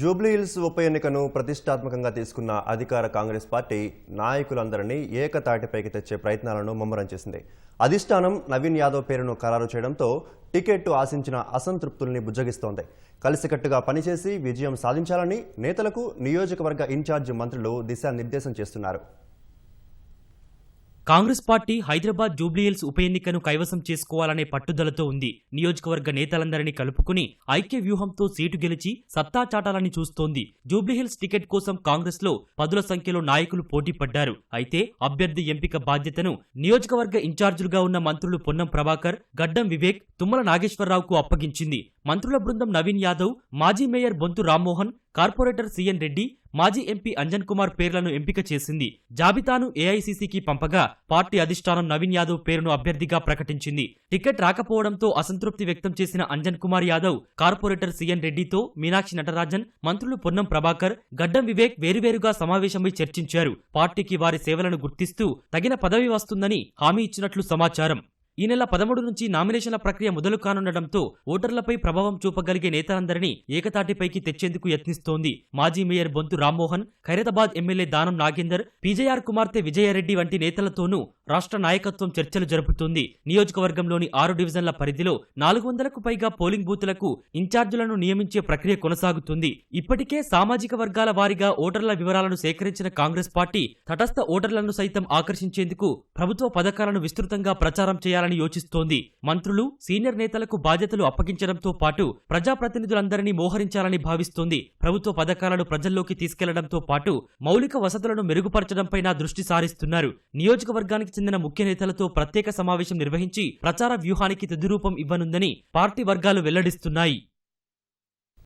జూబ్లీహిల్స్ ఉప ఎన్నికను ప్రతిష్టాత్మకంగా తీసుకున్న అధికార కాంగ్రెస్ పార్టీ నాయకులందరినీ ఏకతాటిపైకి తెచ్చే ప్రయత్నాలను ముమ్మరం చేసింది. అధిష్టానం నవీన్ యాదవ్ పేరును ఖరారు చేయడంతో టికెట్ ఆశించిన అసంతృప్తుల్ని బుజ్జగిస్తోంది. కలిసికట్టుగా పనిచేసి విజయం సాధించాలని నేతలకు నియోజకవర్గ ఇన్ఛార్జి మంత్రులు దిశానిర్దేశం చేస్తున్నారు. కాంగ్రెస్ పార్టీ హైదరాబాద్ జూబ్లీహిల్స్ ఉప ఎన్నికను కైవసం చేసుకోవాలనే పట్టుదలతో ఉంది. నియోజకవర్గ నేతలందరినీ కలుపుకుని ఐక్య వ్యూహంతో సీటు గెలిచి సత్తా చాటాలని చూస్తోంది. జూబ్లీహిల్స్ టికెట్ కోసం కాంగ్రెస్లో పదుల సంఖ్యలో నాయకులు పోటీ పడ్డారు. అయితే అభ్యర్థి ఎంపిక బాధ్యతను నియోజకవర్గ ఇన్ఛార్జీలుగా ఉన్న మంత్రులు పొన్నం ప్రభాకర్ గడ్డం వివేక్ తుమ్మల నాగేశ్వరరావుకు అప్పగించింది. మంత్రుల బృందం నవీన్ యాదవ్ మాజీ mayor Bonthu Rammohan corporator CN Reddy మాజీ ఎంపీ అంజన్ కుమార్ పేర్లను ఎంపిక చేసింది. జాబితాను ఏఐసీసీకి పంపగా పార్టీ అధిష్టానం నవీన్ యాదవ్ పేరును అభ్యర్థిగా ప్రకటించింది. టికెట్ రాకపోవడంతో అసంతృప్తి వ్యక్తం చేసిన Anjan Kumar Yadav corporator C N రెడ్డితో మీనాక్షి నటరాజన్ మంత్రులు పొన్నం ప్రభాకర్ గడ్డం వివేక్ వేరువేరుగా సమావేశమై చర్చించారు. పార్టీకి వారి సేవలను గుర్తిస్తూ తగిన పదవి వస్తుందని హామీ ఇచ్చినట్లు సమాచారం. ఈ నెల పదమూడు నుంచి నామినేషన్ల ప్రక్రియ మొదలు కానుండటంతో ఓటర్లపై ప్రభావం చూపగలిగే నేతలందరినీ ఏకతాటిపైకి తెచ్చేందుకు యత్నిస్తోంది. మాజీ mayor Bonthu Rammohan Khairatabad MLA Danam Nagender PJR కుమార్తె విజయారెడ్డి వంటి నేతలతోనూ రాష్ట్ర నాయకత్వం చర్చలు జరుపుతోంది. నియోజకవర్గంలోని ఆరు డివిజన్ల పరిధిలో నాలుగు వందలకు పైగా పోలింగ్ బూతులకు ఇన్ఛార్జీలను నియమించే ప్రక్రియ కొనసాగుతుంది. ఇప్పటికే సామాజిక వర్గాల వారీగా ఓటర్ల వివరాలను సేకరించిన కాంగ్రెస్ పార్టీ తటస్థ ఓటర్లను సైతం ఆకర్షించేందుకు ప్రభుత్వ పథకాలను విస్తృతంగా ప్రచారం చేయాలని యోచిస్తోంది. మంత్రులు సీనియర్ నేతలకు బాధ్యతలు అప్పగించడంతో పాటు ప్రజాప్రతినిధులందరినీ మోహరించాలని భావిస్తోంది. ప్రభుత్వ పథకాలను ప్రజల్లోకి తీసుకెళ్ళడంతో పాటు మౌలిక వసతులను మెరుగుపరచడంపైన దృష్టి సారిస్తున్నారు. నియోజకవర్గానికి చెందిన ముఖ్య నేతలతో ప్రత్యేక సమావేశం నిర్వహించి ప్రచార వ్యూహానికి తుదిరూపం ఇవ్వనుందని పార్టీ వర్గాలు వెల్లడిస్తున్నాయి.